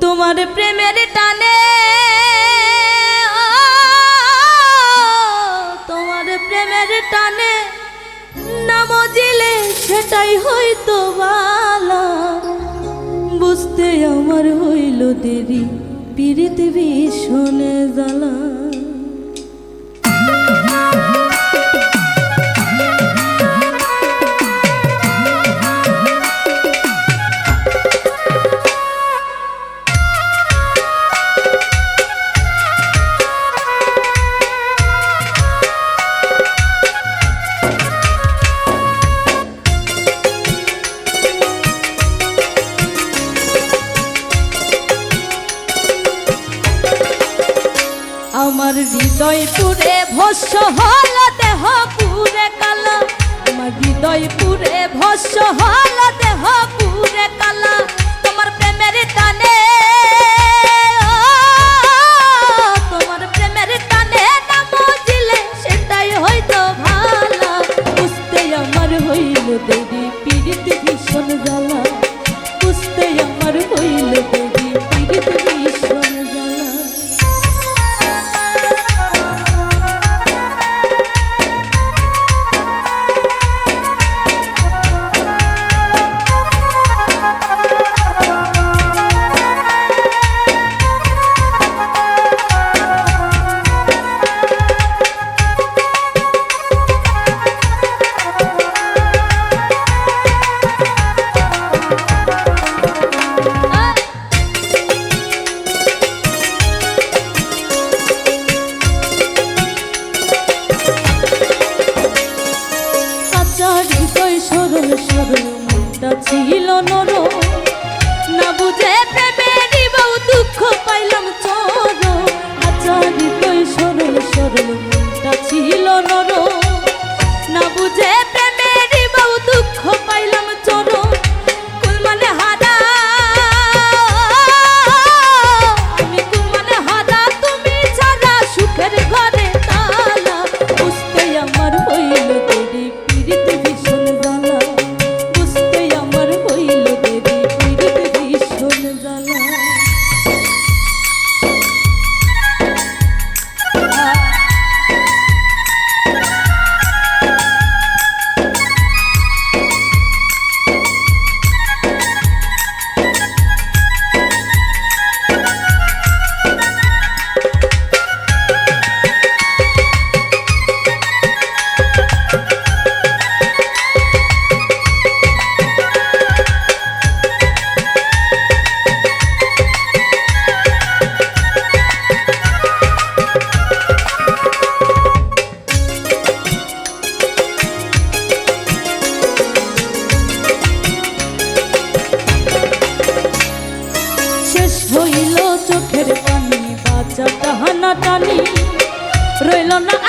তোমার প্রেমের টানে। তোমার প্রেমের টানে। নাম দিলে সেটাই হয়তো বালা। বুঝতে আমার হইল দেরি পৃথিবী শোনে জ্বালা। হৃদয় পুরে ভস্য হল দেহ পুরে কালা। আমার হৃদয় পুরে ভস্য হল দেহ পুরে কালা। তোমার প্রেমের টানে, তোমার প্রেমের টানে না বুঝিলে সেটাই হয়তো ভালো। বুঝতে আমার হইল দেবী পীড়িত ভীষণ জ্বালা। ছিল নরম। চোখের পানি বাঁচাও তাহানা টানি। রইল না